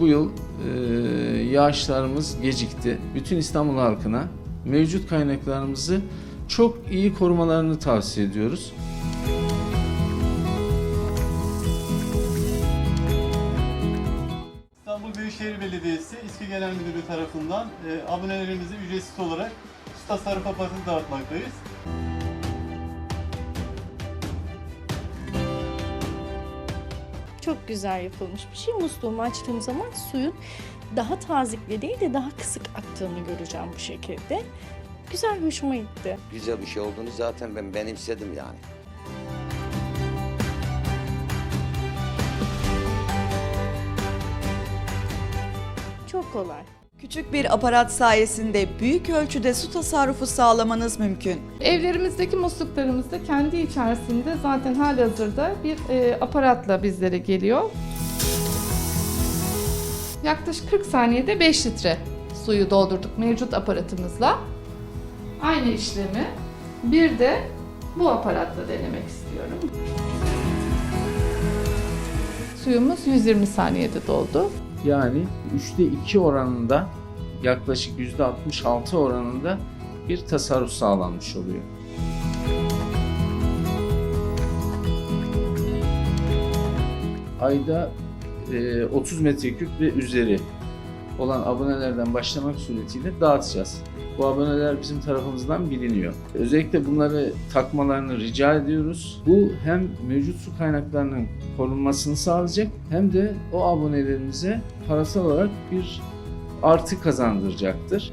Bu yıl e, yağışlarımız gecikti. Bütün İstanbul halkına mevcut kaynaklarımızı çok iyi korumalarını tavsiye ediyoruz. İstanbul Büyükşehir Belediyesi İSKİ Genel Müdürlüğü tarafından e, abonelerimize ücretsiz olarak su tasarruf aparatını dağıtmaktayız. Çok güzel yapılmış bir şey. Musluğumu açtığım zaman suyun daha tazikli değil de daha kısık aktığını göreceğim bu şekilde. Güzel, hoşuma gitti. güzel bir şey olduğunu zaten ben benimsedim yani. Çok kolay. Küçük bir aparat sayesinde büyük ölçüde su tasarrufu sağlamanız mümkün. Evlerimizdeki musluklarımızda kendi içerisinde zaten halihazırda bir e, aparatla bizlere geliyor. Yaklaşık 40 saniyede 5 litre suyu doldurduk mevcut aparatımızla. Aynı işlemi bir de bu aparatla denemek istiyorum. Suyumuz 120 saniyede doldu. Yani 3'te 2 oranında yaklaşık %66 oranında bir tasarruf sağlanmış oluyor. Ayda e, 30 metreküp ve üzeri olan abonelerden başlamak suretiyle dağıtacağız. Bu aboneler bizim tarafımızdan biliniyor. Özellikle bunları takmalarını rica ediyoruz. Bu hem mevcut su kaynaklarının korunmasını sağlayacak hem de o abonelerimize parasal olarak bir artı kazandıracaktır.